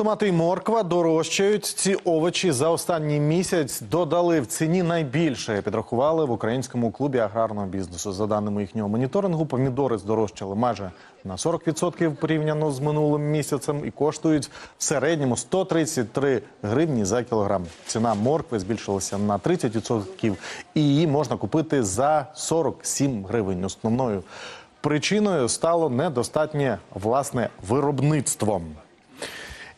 Томати і морква дорожчають. Ці овочі за останній місяць додали в ціні найбільше. Підрахували в українському клубі аграрного бізнесу. За даними їхнього моніторингу, помідори здорожчали майже на 40% порівняно з минулим місяцем і коштують в середньому 133 гривні за кілограм. Ціна моркви збільшилася на 30% і її можна купити за 47 гривень. Основною причиною стало недостатнє власне виробництво.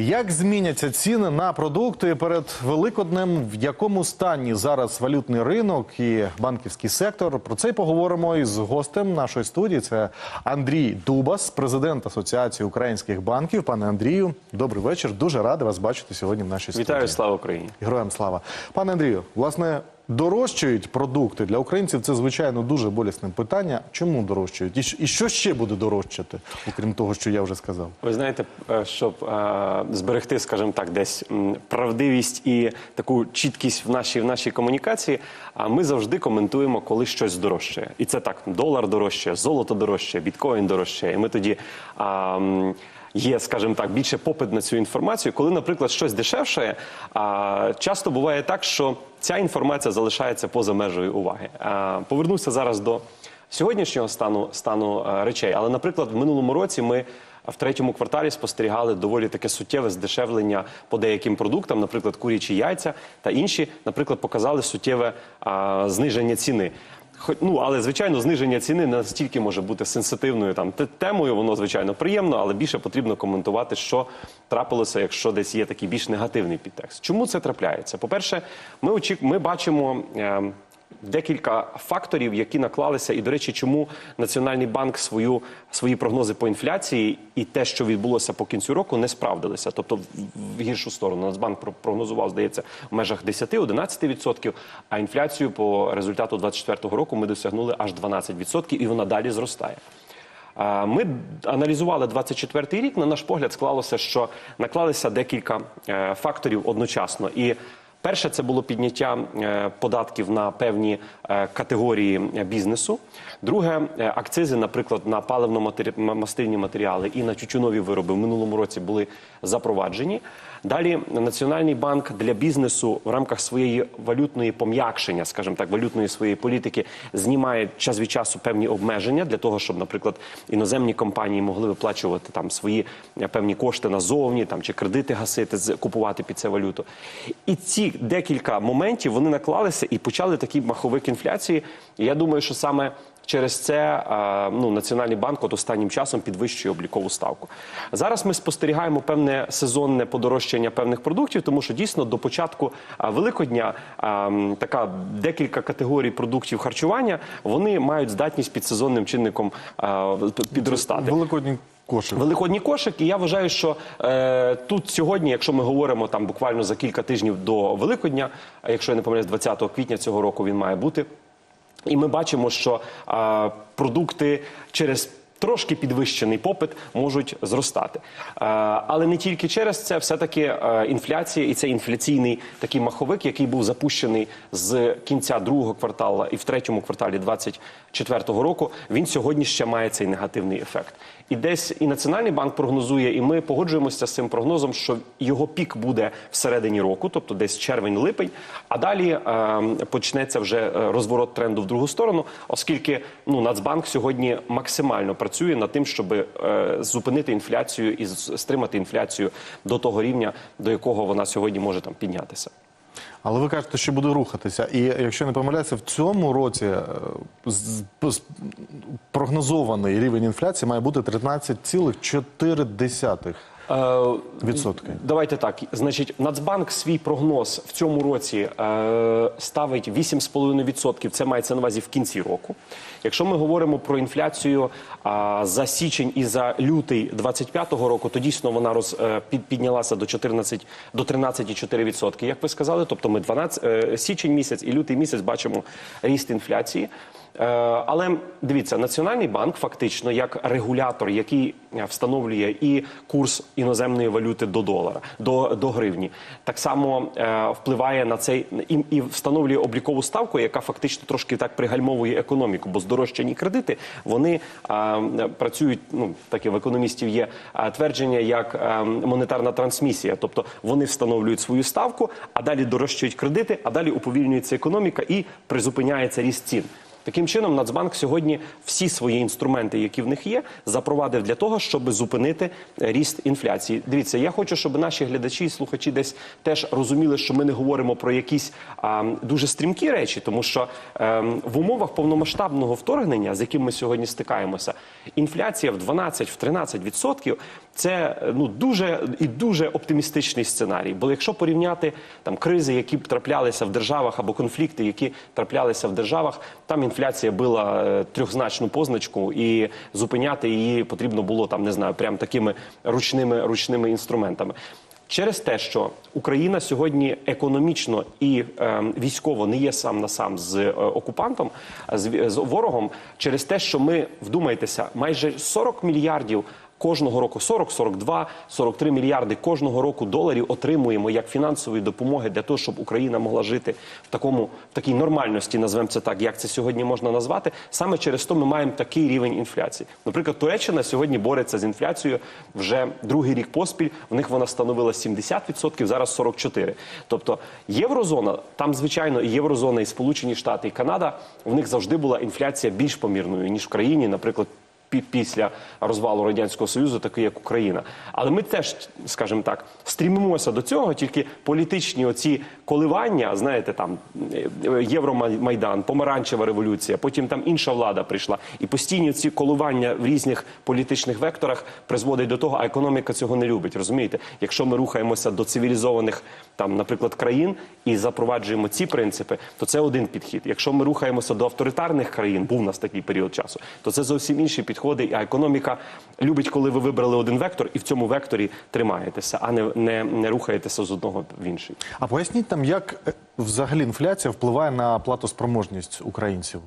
Як зміняться ціни на продукти перед Великоднем? В якому стані зараз валютний ринок і банківський сектор? Про це й поговоримо із гостем нашої студії. Це Андрій Дубас, президент Асоціації українських банків. Пане Андрію, добрий вечір. Дуже радий вас бачити сьогодні в нашій студії. Вітаю, слава Україні! Героям слава. Пане Андрію, власне, дорожчають продукти для українців. Це звичайно дуже болісне питання. Чому дорожчають? І що ще буде дорожчати, окрім того, що я вже сказав? Ви знаєте, е, щоб е, зберегти, скажімо так, десь правдивість і таку чіткість в нашій в нашій комунікації. А ми завжди коментуємо, коли щось дорожчає. І це так: долар дорожчає, золото дорожчає, біткоін дорожчає. І ми тоді. М, Є, скажімо так, більше попит на цю інформацію. Коли, наприклад, щось дешевше, часто буває так, що ця інформація залишається поза межею уваги. Повернуся зараз до сьогоднішнього стану стану е, речей. Але, наприклад, в минулому році ми в третьому кварталі спостерігали доволі таке суттєве здешевлення по деяким продуктам, наприклад, курячі яйця та інші, наприклад, показали суттєве а, зниження ціни. Ну, але звичайно, зниження ціни настільки може бути сенситивною там темою. Воно звичайно приємно, але більше потрібно коментувати, що трапилося, якщо десь є такий більш негативний підтекст. Чому це трапляється? По перше, ми очік... ми бачимо. Е... Декілька факторів, які наклалися, і до речі, чому Національний банк свою свої прогнози по інфляції і те, що відбулося по кінцю року, не справдилися. Тобто в, гіршу сторону Нацбанк про- прогнозував, здається, в межах 10-11%, а інфляцію по результату 2024 року ми досягнули аж 12%, і вона далі зростає. Ми аналізували 24-й рік. На наш погляд, склалося, що наклалися декілька е, факторів одночасно. І перше це було підняття е, податків на певні е, категорії бізнесу. Друге, е, акцизи, наприклад, на паливно-мастильні матеріали і на тютюнові вироби в минулому році були запроваджені. Далі Національний банк для бізнесу в рамках своєї валютної пом'якшення, скажімо так, валютної своєї політики, знімає час від часу певні обмеження для того, щоб, наприклад, іноземні компанії могли виплачувати там свої певні кошти назовні, там чи кредити гасити, купувати під це валюту. І ці декілька моментів вони наклалися і почали такий маховик інфляції. І я думаю, що саме Через це е, ну, Національний банк от останнім часом підвищує облікову ставку. Зараз ми спостерігаємо певне сезонне подорожчання певних продуктів, тому що дійсно до початку е, Великодня е, така декілька категорій продуктів харчування вони мають здатність під сезонним чинником підростати. Великодній кошик. Великодній кошик, і я вважаю, що е, тут сьогодні, якщо ми говоримо там буквально за кілька тижнів до Великодня, якщо я не помиляюсь, 20 квітня цього року він має бути. І ми бачимо, що е, продукти через трошки підвищений попит можуть зростати. Е, але не тільки через це, все-таки е, інфляція і це інфляційний такий маховик, який був запущений з кінця другого кварталу і в третьому кварталі 2024 року, він сьогодні ще має цей негативний ефект. І десь і Національний банк прогнозує, і ми погоджуємося з цим прогнозом, що його пік буде всередині року, тобто десь червень-липень, а далі е, почнеться вже е, розворот тренду в другу сторону, оскільки ну Нацбанк сьогодні максимально працює над тим, щоб е, зупинити інфляцію і стримати інфляцію до того рівня, до якого вона сьогодні може там піднятися. Але ви кажете, що буде рухатися. І якщо не помиляюся, в цьому році е, прогнозований рівень інфляції має бути 13,4%. Е, Відсотки. Давайте так. Значить, Нацбанк свій прогноз в цьому році е, ставить 8,5%. Це мається на увазі в кінці року. Якщо ми говоримо про інфляцію а, за січень і за лютий 25-го року, то дійсно вона роз, е, під, піднялася до 14, до 13,4%, як ви сказали. Тобто ми 12, е, січень місяць і лютий місяць бачимо ріст інфляції. Е, Але дивіться, Національний банк фактично як регулятор, який е, встановлює і курс іноземної валюти до долара, до, до гривні, так само е, впливає на цей і, і встановлює облікову ставку, яка фактично трошки так пригальмовує економіку, бо здорожчані кредити вони працюють. Ну таке в економістів є твердження як монетарна трансмісія, тобто вони встановлюють свою ставку, а далі дорожчають кредити, а далі уповільнюється економіка і призупиняється ріст цін. Таким чином, Нацбанк сьогодні всі свої інструменти, які в них є, запровадив для того, щоб зупинити е, ріст інфляції. Дивіться, я хочу, щоб наші глядачі і слухачі десь теж розуміли, що ми не говоримо про якісь а, дуже стрімкі речі, тому що ем, в умовах повномасштабного вторгнення, з яким ми сьогодні стикаємося, інфляція в 12 в 13 відсотків це е, ну дуже і дуже оптимістичний сценарій. Бо якщо порівняти там кризи, які б траплялися в державах або конфлікти, які траплялися в державах, там інфляція била е, трьохзначну позначку, і зупиняти її потрібно було там, не знаю, прям такими ручними ручними інструментами. Через те, що Україна сьогодні економічно і е, військово не є сам на сам з е, окупантом, з, з ворогом, через те, що ми вдумайтеся, майже 40 мільярдів. Кожного року 40, 42, 43 мільярди кожного року доларів отримуємо як фінансової допомоги для того, щоб Україна могла жити в такому в такій нормальності, назвемо це так, як це сьогодні можна назвати. Саме через то ми маємо такий рівень інфляції. Наприклад, Туреччина сьогодні бореться з інфляцією вже другий рік поспіль. В них вона становила 70%, зараз 44%. Тобто єврозона, там звичайно і єврозона, і Сполучені Штати, і Канада. В них завжди була інфляція більш помірною ніж в країні, наприклад після розвалу радянського союзу, такий як Україна. Але ми теж, скажімо так, стрімимося до цього. Тільки політичні оці коливання, знаєте, там е, Євромайдан, помаранчева революція, потім там інша влада прийшла, і постійні ці коливання в різних політичних векторах призводять до того, а економіка цього не любить. Розумієте, якщо ми рухаємося до цивілізованих там, наприклад, країн і запроваджуємо ці принципи, то це один підхід. Якщо ми рухаємося до авторитарних країн, був у нас такий період часу, то це зовсім інші підходи. А економіка любить, коли ви вибрали один вектор і в цьому векторі тримаєтеся, а не, не, не рухаєтеся з одного в інший. А поясніть нам, як е, взагалі інфляція впливає на платоспроможність українців?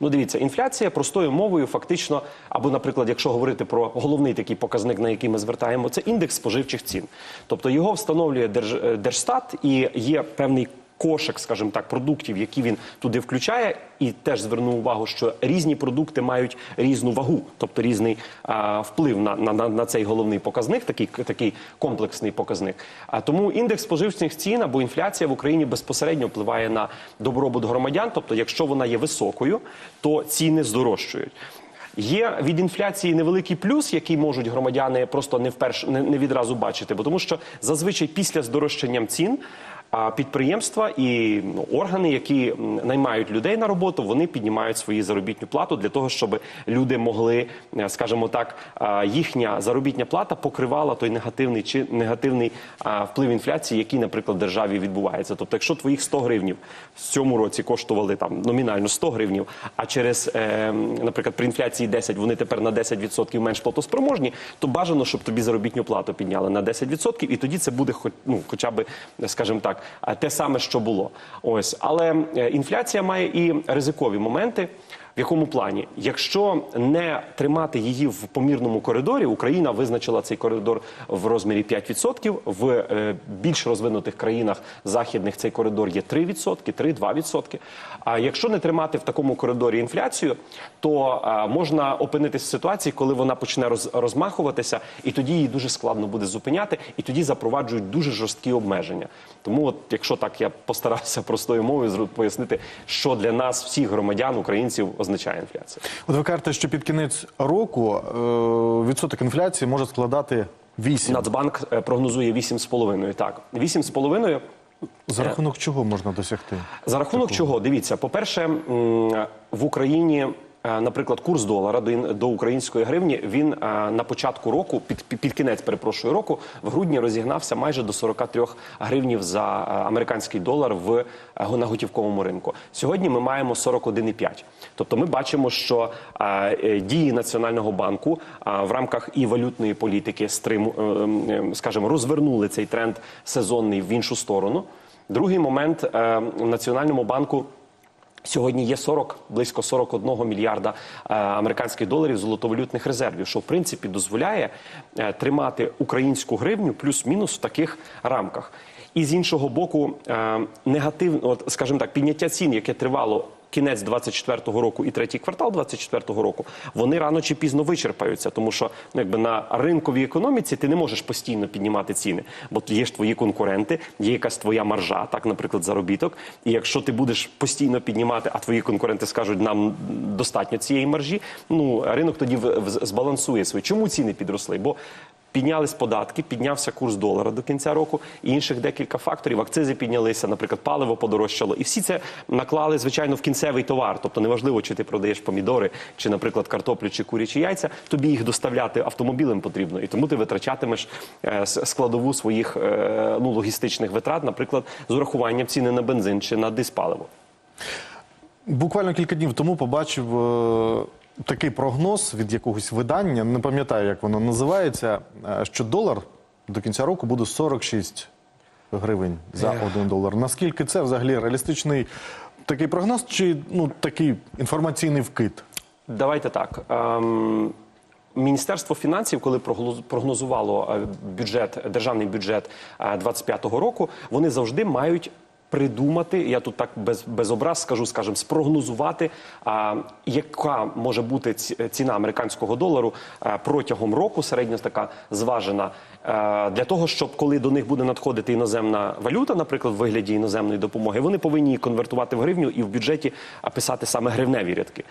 Ну, дивіться, інфляція простою мовою, фактично, або, наприклад, якщо говорити про головний такий показник, на який ми звертаємо, це індекс споживчих цін. Тобто його встановлює Держ, е, Держстат і є певний. Кошик, скажімо так, продуктів, які він туди включає, і теж звернув увагу, що різні продукти мають різну вагу, тобто різний а, вплив на, на, на, цей головний показник, такий, такий комплексний показник. А тому індекс споживчих цін або інфляція в Україні безпосередньо впливає на добробут громадян. Тобто, якщо вона є високою, то ціни здорожчують. Є від інфляції невеликий плюс, який можуть громадяни просто не вперше не, не відразу бачити, бо тому що зазвичай після здорожчанням цін. А підприємства і ну, органи, які наймають людей на роботу, вони піднімають свою заробітну плату для того, щоб люди могли, е, скажімо так, їхня заробітня плата покривала той негативний чи негативний вплив інфляції, який, наприклад, державі відбувається. Тобто, якщо твоїх 100 гривнів в цьому році коштували там номінально 100 гривнів, а через, е, наприклад, при інфляції 10 вони тепер на 10% менш платоспроможні, то бажано, щоб тобі заробітну плату підняли на 10%, і тоді це буде хоч ну, хоча б, скажімо так, те саме, що було. Ось, але е, інфляція має і ризикові моменти. В якому плані, якщо не тримати її в помірному коридорі, Україна визначила цей коридор в розмірі 5%, В е, більш розвинутих країнах західних цей коридор є 3%, 3-2%. А якщо не тримати в такому коридорі інфляцію, то е, можна опинитися в ситуації, коли вона почне роз, розмахуватися, і тоді її дуже складно буде зупиняти, і тоді запроваджують дуже жорсткі обмеження. Тому, от, якщо так я постарався простою мовою пояснити, що для нас, всіх громадян, українців, означає інфляція. От ви кажете, що під кінець року е, відсоток інфляції може складати 8. Нацбанк е, прогнозує 8,5. Так, 8,5 За рахунок чого можна досягти? За рахунок чого? Дивіться, по-перше, в Україні. Е, Наприклад, курс долара до, української гривні він е, на початку року, під, під, кінець перепрошую року, в грудні розігнався майже до 43 гривнів за е, американський долар в на готівковому ринку. Сьогодні ми маємо 41,5. Тобто ми бачимо, що дії Національного банку в рамках і валютної політики стриму, е, е, скажімо, розвернули цей тренд сезонний в іншу сторону. Другий момент в Національному банку Сьогодні є 40, близько 41 мільярда е, американських доларів золотовалютних резервів, що в принципі дозволяє е, тримати українську гривню плюс-мінус в таких рамках. І з іншого боку, е, негативно, от, скажімо так, підняття цін, яке тривало. Кінець 24-го року і третій квартал 24-го року вони рано чи пізно вичерпаються, тому що ну, якби на ринковій економіці ти не можеш постійно піднімати ціни, бо є ж твої конкуренти, є якась твоя маржа, так, наприклад, заробіток. І якщо ти будеш постійно піднімати, а твої конкуренти скажуть, нам достатньо цієї маржі, ну ринок тоді збалансує свої. Чому ціни підросли? Бо Піднялись податки, піднявся курс долара до кінця року, і інших декілька факторів. Акцизи піднялися, наприклад, паливо подорожчало. І всі це наклали, звичайно, в кінцевий товар. Тобто, неважливо, чи ти продаєш помідори, чи, наприклад, картоплю, чи курячі яйця, тобі їх доставляти автомобілем потрібно. І тому ти витрачатимеш е, складову своїх е, ну, логістичних витрат, наприклад, з урахуванням ціни на бензин чи на диспаливо. Буквально кілька днів тому побачив е, такий прогноз від якогось видання, не пам'ятаю, як воно називається, е, що долар до кінця року буде 46 гривень за один долар. Наскільки це взагалі реалістичний такий прогноз, чи ну такий інформаційний вкид? Давайте так. Ем, Міністерство фінансів, коли прогнозувало е, бюджет, державний бюджет е, 25-го року, вони завжди мають. Придумати, я тут так без, без образ скажу, скажімо, спрогнозувати, а, яка може бути ціна американського долару а, протягом року, середньо така зважена, а, для того, щоб коли до них буде надходити іноземна валюта, наприклад, в вигляді іноземної допомоги, вони повинні її конвертувати в гривню і в бюджеті писати саме гривневі рядки.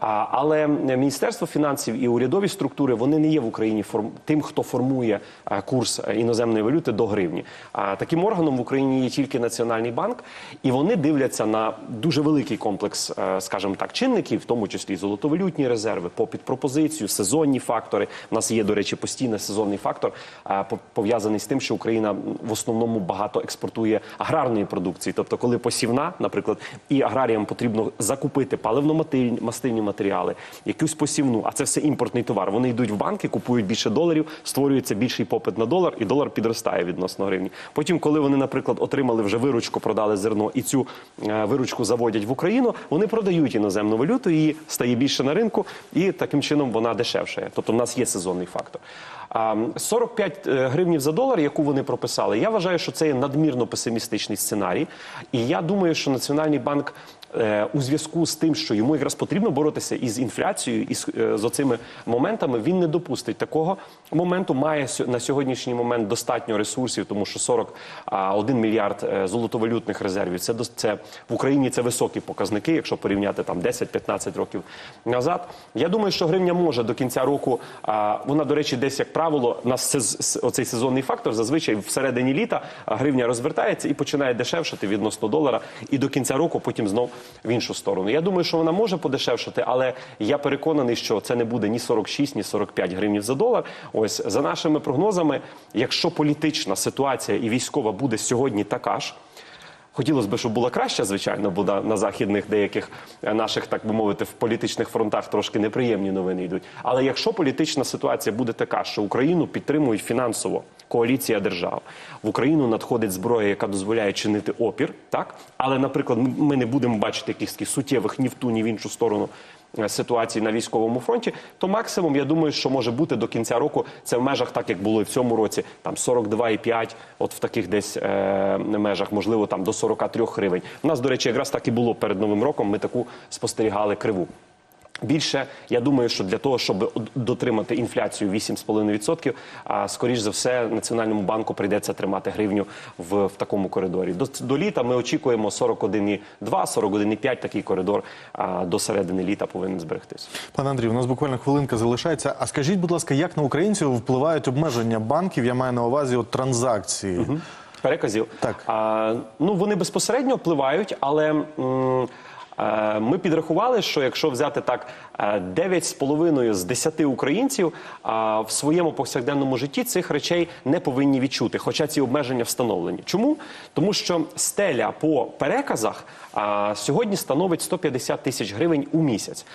Але Міністерство фінансів і урядові структури вони не є в Україні форм... тим, хто формує курс е, іноземної валюти до гривні. А таким органом в Україні є тільки Національний банк, і вони дивляться на дуже великий комплекс, е, скажімо так, чинників, в тому числі золотовалютні резерви, попит пропозицію, сезонні фактори. У нас є, до речі, постійний сезонний фактор, е, по- пов'язаний з тим, що Україна в основному багато експортує аграрної продукції. Тобто, коли посівна, наприклад, і аграріям потрібно закупити паливно-мастильні матеріали, якусь посівну, а це все імпортний товар. Вони йдуть в банки, купують більше доларів, створюється більший попит на долар, і долар підростає відносно гривні. Потім, коли вони, наприклад, отримали вже виручку, продали зерно і цю е, виручку заводять в Україну, вони продають іноземну валюту, її стає більше на ринку, і таким чином вона дешевшає. Тобто, в нас є сезонний фактор. А, 45 гривнів за долар, яку вони прописали, я вважаю, що це є надмірно песимістичний сценарій. І я думаю, що Національний банк е, у зв'язку з тим, що йому якраз потрібно боротися із інфляцією, і з, е, оцими моментами, він не допустить такого моменту. Має на сьогоднішній момент достатньо ресурсів, тому що 41 мільярд е, золотовалютних резервів. Це це в Україні це високі показники, якщо порівняти там 10-15 років назад. Я думаю, що гривня може до кінця року. Вона, до речі, десь як правило, нас оцей сезонний фактор зазвичай всередині літа гривня розвертається і починає дешевшати відносно долара, і до кінця року потім знов в іншу сторону. Я думаю, що вона може подешевшати, але я переконаний, що це не буде ні 46, ні 45 гривнів за долар. Ось за нашими прогнозами, якщо політична ситуація і військова буде сьогодні така ж. Хотілося б, щоб була краща, звичайно, бо на- західних деяких е, наших, так би мовити, в політичних фронтах трошки неприємні новини йдуть. Але якщо політична ситуація буде така, що Україну підтримують фінансово коаліція держав, в Україну надходить зброя, яка дозволяє чинити опір, так але, наприклад, ми не будемо бачити якихось суттєвих ні в ту, ні в іншу сторону е, ситуації на військовому фронті, то максимум, я думаю, що може бути до кінця року це в межах, так як було і в цьому році, там 42,5, от в таких десь е, межах, можливо, там до 43 гривень. У нас, до речі, якраз так і було перед новим роком. Ми таку спостерігали криву. Більше я думаю, що для того, щоб дотримати інфляцію 8,5%, а скоріш за все національному банку прийдеться тримати гривню в, в такому коридорі. До, до літа ми очікуємо 41,2, 41,5, такий коридор а, до середини літа повинен зберегтися. Пане Андрію, у нас буквально хвилинка залишається. А скажіть, будь ласка, як на українців впливають обмеження банків? Я маю на увазі от транзакції. Переказів. Так. А, ну, вони безпосередньо впливають, але. м, Ми підрахували, що якщо взяти так е, 9,5 з 10 українців а, в своєму повсякденному житті цих речей не повинні відчути, хоча ці обмеження встановлені. Чому? Тому що стеля по переказах сьогодні становить 150 тисяч гривень у місяць.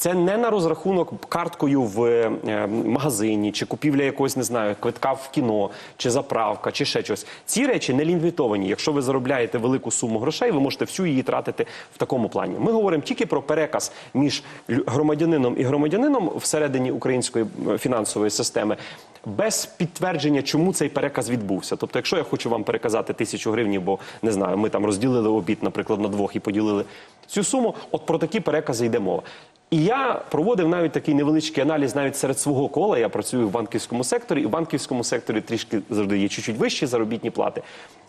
Це не на розрахунок карткою в е, магазині, чи купівля якогось, не знаю, квитка в кіно, чи заправка, чи ще щось. Ці речі не лімітовані. Якщо ви заробляєте велику суму грошей, ви можете всю її тратити в такому плані. Ми говоримо тільки про переказ між громадянином і громадянином всередині української е, фінансової системи. Без підтвердження, чому цей переказ відбувся. Тобто, якщо я хочу вам переказати тисячу гривень, бо не знаю, ми там розділили обід, наприклад, на двох і поділили цю суму, от про такі перекази йде мова. І я проводив навіть такий невеличкий аналіз навіть серед свого кола. Я працюю в банківському секторі, і в банківському секторі трішки завжди є чуть-чуть вищі заробітні плати.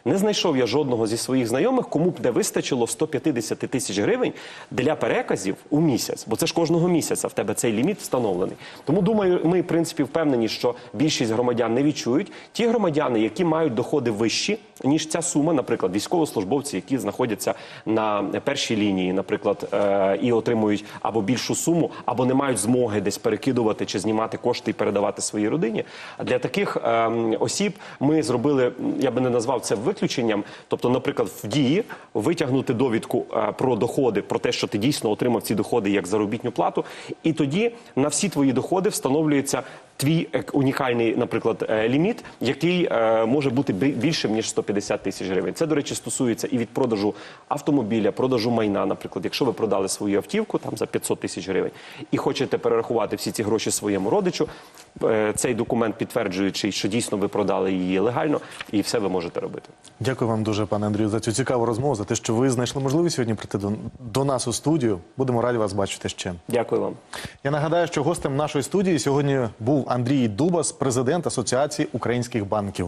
Не знайшов я жодного зі своїх знайомих, кому б де вистачило 150 тисяч гривень для переказів у місяць, бо це ж кожного місяця в тебе цей ліміт встановлений. Тому думаю, ми в принципі впевнені, що більшість громадян не відчують. Ті громадяни, які мають доходи вищі ніж ця сума, наприклад, військовослужбовці, які знаходяться на першій лінії, наприклад, е, і отримують або більшу суму, або не мають змоги десь перекидувати чи знімати кошти і передавати своїй родині. Для таких ем, осіб ми зробили, я би не назвав це виключенням. Тобто, наприклад, в дії витягнути довідку е, про доходи, про те, що ти дійсно отримав ці доходи як заробітну плату, і тоді на всі твої доходи встановлюється. Твій е, унікальний, наприклад, е, ліміт, який е, може бути бі- більшим ніж 150 тисяч гривень. Це, до речі, стосується і від продажу автомобіля, продажу майна. Наприклад, якщо ви продали свою автівку там за 500 тисяч гривень і хочете перерахувати всі ці гроші своєму родичу, цей документ підтверджуючий, що дійсно ви продали її легально, і все ви можете робити. Дякую вам дуже, пане Андрію, за цю цікаву розмову, за те, що ви знайшли можливість сьогодні прийти до, до нас у студію. Будемо раді вас бачити ще. Дякую вам. Я нагадаю, що гостем нашої студії сьогодні був Андрій Дубас, президент Асоціації українських банків.